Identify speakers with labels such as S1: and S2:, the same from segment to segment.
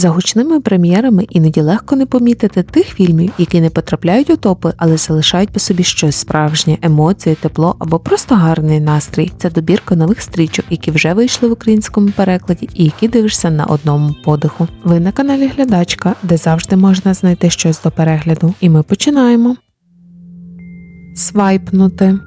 S1: За гучними прем'єрами іноді легко не помітити тих фільмів, які не потрапляють у топи, але залишають по собі щось справжнє, емоції, тепло або просто гарний настрій. Це добірка нових стрічок, які вже вийшли в українському перекладі і які дивишся на одному подиху. Ви на каналі Глядачка, де завжди можна знайти щось до перегляду. І ми починаємо. Свайпнути.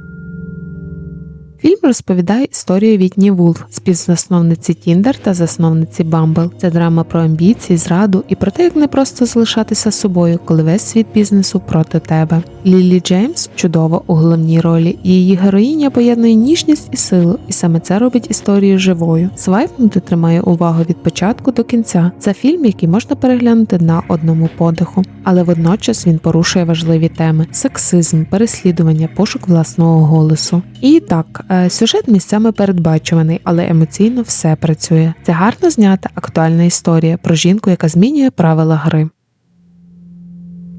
S1: Фільм розповідає історію Вітні Вулф, співзасновниці Тіндер та засновниці Бамбл. Це драма про амбіції, зраду і про те, як не просто залишатися собою, коли весь світ бізнесу проти тебе. Лілі Джеймс чудова у головній ролі. Її героїня поєднує ніжність і силу, і саме це робить історію живою. Свайпнути тримає увагу від початку до кінця. Це фільм, який можна переглянути на одному подиху, але водночас він порушує важливі теми: сексизм, переслідування, пошук власного голосу. І так, сюжет місцями передбачуваний, але емоційно все працює. Це гарно знята актуальна історія про жінку, яка змінює правила гри.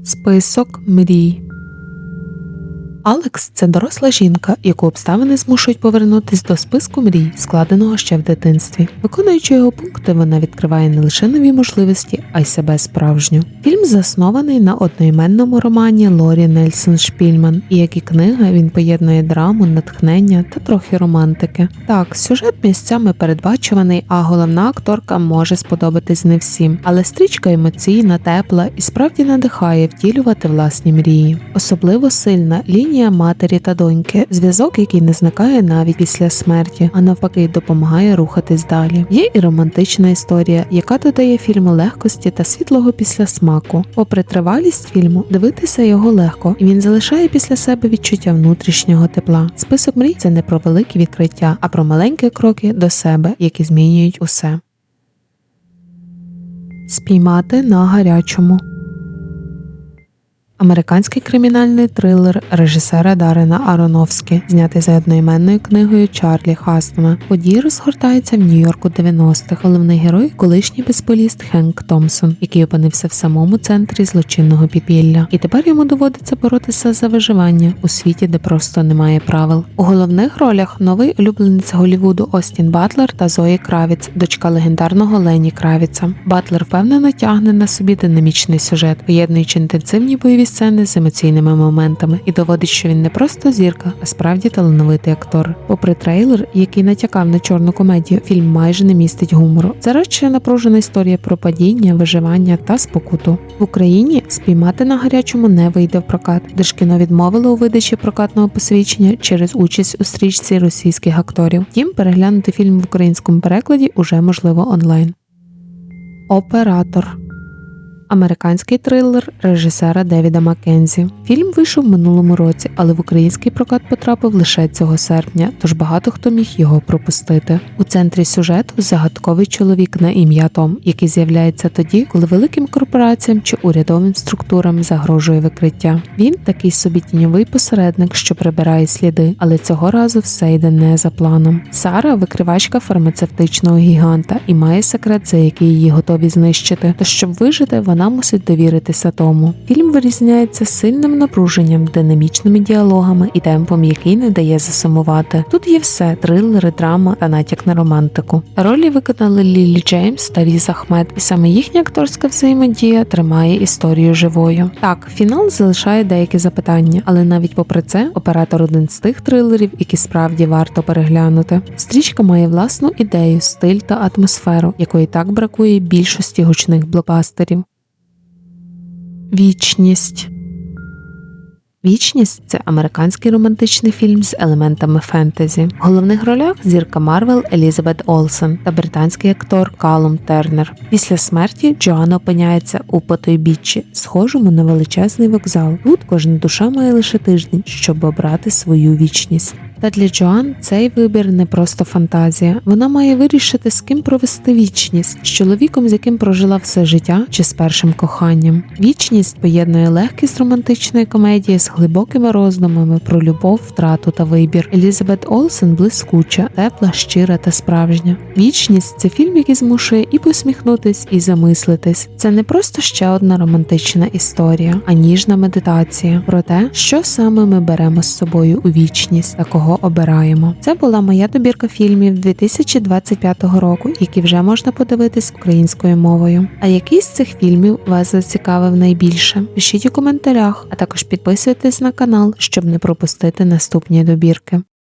S1: Список мрій. Алекс це доросла жінка, яку обставини змушують повернутись до списку мрій, складеного ще в дитинстві. Виконуючи його пункти, вона відкриває не лише нові можливості, а й себе справжню. Фільм заснований на одноіменному романі Лорі Нельсон Шпільман, і як і книга, він поєднує драму, натхнення та трохи романтики. Так, сюжет місцями передбачуваний, а головна акторка може сподобатись не всім, але стрічка емоційна, тепла і справді надихає втілювати власні мрії. Особливо сильна лінія лінія матері та доньки, зв'язок, який не зникає навіть після смерті, а навпаки, допомагає рухатись далі. Є і романтична історія, яка додає фільму легкості та світлого післясмаку. Попри тривалість фільму, дивитися його легко, і він залишає після себе відчуття внутрішнього тепла. Список мрій це не про великі відкриття, а про маленькі кроки до себе, які змінюють усе. Спіймати на гарячому. Американський кримінальний трилер режисера Дарена Аронофскі, знятий за одноіменною книгою Чарлі Хастона. Події розгортаються в Нью-Йорку 90-х. Головний герой колишній безполіст Хенк Томпсон, який опинився в самому центрі злочинного підпілля. І тепер йому доводиться боротися за виживання у світі, де просто немає правил. У головних ролях новий улюбленець Голівуду Остін Батлер та Зої Кравіц, дочка легендарного Лені Кравіца. Батлер впевнено тягне на собі динамічний сюжет, поєднуючи інтенсивні бойові сцени з емоційними моментами і доводить, що він не просто зірка, а справді талановитий актор. Попри трейлер, який натякав на чорну комедію, фільм майже не містить гумору. Це радше напружена історія про падіння, виживання та спокуту. В Україні спіймати на гарячому не вийде в прокат. Держкіно відмовило у видачі прокатного посвідчення через участь у стрічці російських акторів. Втім, переглянути фільм в українському перекладі уже можливо онлайн. Оператор Американський трилер режисера Девіда Маккензі. Фільм вийшов минулому році, але в український прокат потрапив лише цього серпня, тож багато хто міг його пропустити. У центрі сюжету загадковий чоловік на ім'я Том, який з'являється тоді, коли великим корпораціям чи урядовим структурам загрожує викриття. Він такий собі тіньовий посередник, що прибирає сліди, але цього разу все йде не за планом. Сара викривачка фармацевтичного гіганта і має секрет, за який її готові знищити. Тож щоб вижити, вона вона мусить довіритися тому. Фільм вирізняється сильним напруженням, динамічними діалогами і темпом, який не дає засумувати. Тут є все: трилери, драма та натяк на романтику. Ролі виконали Лілі Джеймс та Різ Ахмед, і саме їхня акторська взаємодія тримає історію живою. Так, фінал залишає деякі запитання, але навіть попри це, оператор один з тих трилерів, які справді варто переглянути. Стрічка має власну ідею, стиль та атмосферу, якої так бракує більшості гучних блокбастерів. Вічність. Вічність це американський романтичний фільм з елементами фентезі. В головних ролях зірка Марвел Елізабет Олсен та британський актор Калум Тернер. Після смерті Джоанна опиняється у потойбіччі, схожому на величезний вокзал. Тут кожна душа має лише тиждень, щоб обрати свою вічність. Та для Джоан цей вибір не просто фантазія. Вона має вирішити, з ким провести вічність, з чоловіком, з яким прожила все життя, чи з першим коханням. Вічність поєднує легкість романтичної комедії з глибокими роздумами про любов, втрату та вибір. Елізабет Олсен блискуча, тепла, щира та справжня. Вічність це фільм, який змушує і посміхнутись, і замислитись. Це не просто ще одна романтична історія, а ніжна медитація про те, що саме ми беремо з собою у вічність, та кого кого обираємо. Це була моя добірка фільмів 2025 року, які вже можна подивитись українською мовою. А який з цих фільмів вас зацікавив найбільше? Пишіть у коментарях, а також підписуйтесь на канал, щоб не пропустити наступні добірки.